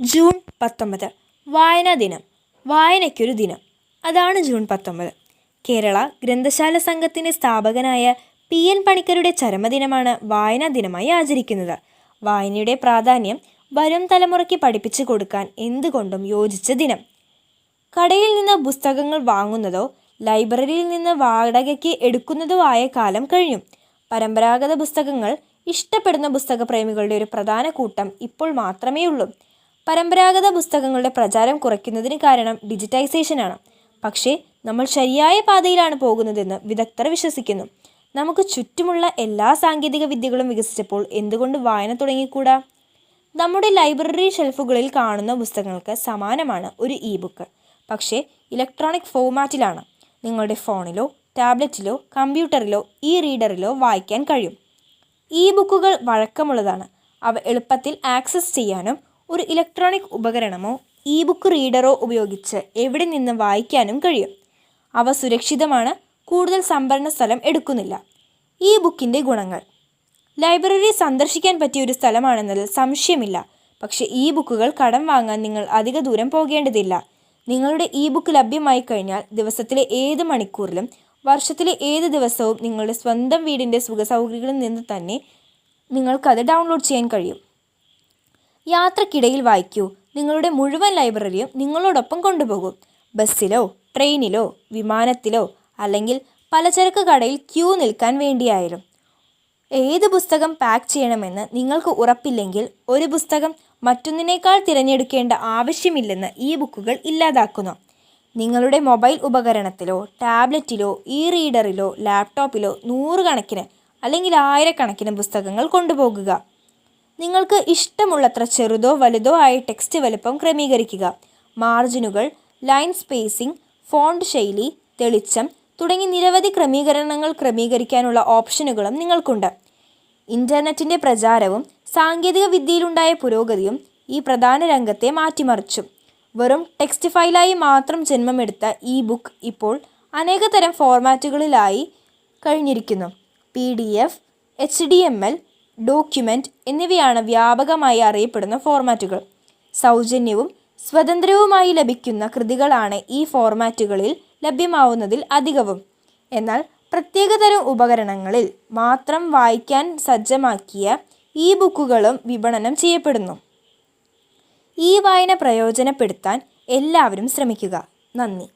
June പത്തൊമ്പത്. വായനാ ദിനം. വായനയ്ക്കൊരു ദിനം. അതാണ് ജൂൺ പത്തൊമ്പത്. കേരള ഗ്രന്ഥശാല സംഘത്തിന്റെ സ്ഥാപകനായ പി എൻ പണിക്കരുടെ ചരമദിനമാണ് വായനാ ദിനമായി ആചരിക്കുന്നത്. വായനയുടെ പ്രാധാന്യം വരും തലമുറയ്ക്ക് പഠിപ്പിച്ചു കൊടുക്കാൻ എന്തുകൊണ്ടും യോജിച്ച ദിനം. കടയിൽ നിന്ന് പുസ്തകങ്ങൾ വാങ്ങുന്നതോ ലൈബ്രറിയിൽ നിന്ന് വാടകയ്ക്ക് എടുക്കുന്നതോ ആയ കാലം കഴിഞ്ഞു. പരമ്പരാഗത പുസ്തകങ്ങൾ ഇഷ്ടപ്പെടുന്ന പുസ്തകപ്രേമികളുടെ ഒരു പ്രധാന കൂട്ടം ഇപ്പോൾ മാത്രമേ ഉള്ളൂ പരമ്പരാഗത പുസ്തകങ്ങളുടെ പ്രചാരം കുറയ്ക്കുന്നതിന് കാരണം ഡിജിറ്റൈസേഷനാണ് പക്ഷേ നമ്മൾ ശരിയായ പാതയിലാണ് പോകുന്നതെന്ന് വിദഗ്ധർ വിശ്വസിക്കുന്നു. നമുക്ക് ചുറ്റുമുള്ള എല്ലാ സാങ്കേതിക വിദ്യകളും വികസിച്ചപ്പോൾ എന്തുകൊണ്ട് വായന തുടങ്ങിക്കൂടാ? നമ്മുടെ ലൈബ്രറി ഷെൽഫുകളിൽ കാണുന്ന പുസ്തകങ്ങൾക്ക് സമാനമാണ് ഒരു ഇ ബുക്ക് പക്ഷേ ഇലക്ട്രോണിക് ഫോമാറ്റിലാണ് നിങ്ങളുടെ ഫോണിലോ ടാബ്ലറ്റിലോ കമ്പ്യൂട്ടറിലോ ഇ റീഡറിലോ വായിക്കാൻ കഴിയും. ഇ ബുക്കുകൾ വഴക്കമുള്ളതാണ്. അവ എളുപ്പത്തിൽ ആക്സസ് ചെയ്യാനും ഒരു ഇലക്ട്രോണിക് ഉപകരണമോ ഇ ബുക്ക് റീഡറോ ഉപയോഗിച്ച് എവിടെ നിന്ന് വായിക്കാനും കഴിയും. അവ സുരക്ഷിതമാണ് കൂടുതൽ സംഭരണ സ്ഥലം എടുക്കുന്നില്ല. ഇ ബുക്കിന്റെ ഗുണങ്ങൾ. ലൈബ്രറി സന്ദർശിക്കാൻ പറ്റിയ ഒരു സ്ഥലമാണെന്നതിൽ സംശയമില്ല. പക്ഷേ ഇ ബുക്കുകൾ കടം വാങ്ങാൻ നിങ്ങൾ അധിക ദൂരം പോകേണ്ടതില്ല. നിങ്ങളുടെ ഇ ബുക്ക് ലഭ്യമായി കഴിഞ്ഞാൽ ദിവസത്തിലെ ഏത് മണിക്കൂറിലും വർഷത്തിലെ ഏത് ദിവസവും നിങ്ങളുടെ സ്വന്തം വീടിന്റെ സുഖസൗകര്യങ്ങളിൽ നിന്ന് തന്നെ നിങ്ങൾക്കത് ഡൗൺലോഡ് ചെയ്യാൻ കഴിയും. യാത്രക്കിടയിൽ വായിക്കൂ. നിങ്ങളുടെ മുഴുവൻ ലൈബ്രറിയും നിങ്ങളോടൊപ്പം കൊണ്ടുപോകും. ബസ്സിലോ ട്രെയിനിലോ വിമാനത്തിലോ അല്ലെങ്കിൽ പലചരക്ക് കടയിൽ ക്യൂ നിൽക്കാൻ വേണ്ടിയായാലും. ഏത് പുസ്തകം പാക്ക് ചെയ്യണമെന്ന് നിങ്ങൾക്ക് ഉറപ്പില്ലെങ്കിൽ ഒരു പുസ്തകം മറ്റൊന്നിനേക്കാൾ തിരഞ്ഞെടുക്കേണ്ട ആവശ്യമില്ലെന്ന് ഈ ബുക്കുകൾ ഇല്ലാതാക്കുന്നു. നിങ്ങളുടെ മൊബൈൽ ഉപകരണത്തിലോ ടാബ്ലറ്റിലോ ഇ റീഡറിലോ ലാപ്ടോപ്പിലോ നൂറുകണക്കിന് അല്ലെങ്കിൽ ആയിരക്കണക്കിന് പുസ്തകങ്ങൾ കൊണ്ടുപോകുക. നിങ്ങൾക്ക് ഇഷ്ടമുള്ളത്ര ചെറുതോ വലുതോ ആയ ടെക്സ്റ്റ് വലുപ്പം ക്രമീകരിക്കുക. മാർജിനുകൾ ലൈൻ സ്പേസിംഗ് ഫോണ്ട് ശൈലി തെളിച്ചം തുടങ്ങി നിരവധി ക്രമീകരണങ്ങൾ ക്രമീകരിക്കാനുള്ള ഓപ്ഷനുകളും നിങ്ങൾക്കുണ്ട്. ഇന്റർനെറ്റിന്റെ പ്രചാരവും സാങ്കേതിക വിദ്യയിലുണ്ടായ പുരോഗതിയും ഈ പ്രധാന രംഗത്തെ മാറ്റിമറിച്ചു. വെറും ടെക്സ്റ്റ് ഫയലായി മാത്രം ജന്മമെടുത്ത ഇ ബുക്ക് ഇപ്പോൾ അനേകതരം ഫോർമാറ്റുകളിലായി കഴിഞ്ഞിരിക്കുന്നു. P D F H D M L document എന്നിവയാണ് വ്യാപകമായി അറിയപ്പെടുന്ന ഫോർമാറ്റുകൾ. സൗജന്യവും സ്വതന്ത്രവുമായി ലഭിക്കുന്ന കൃതികളാണ് ഈ ഫോർമാറ്റുകളിൽ ലഭ്യമാവുന്നതിൽ അധികവും. എന്നാൽ പ്രത്യേകതരം ഉപകരണങ്ങളിൽ മാത്രം വായിക്കാൻ സജ്ജമാക്കിയ ഇ ബുക്കുകളും വിപണനം ചെയ്യപ്പെടുന്നു. ഈ വായന പ്രയോജനപ്പെടുത്താൻ എല്ലാവരും ശ്രമിക്കുക. നന്ദി.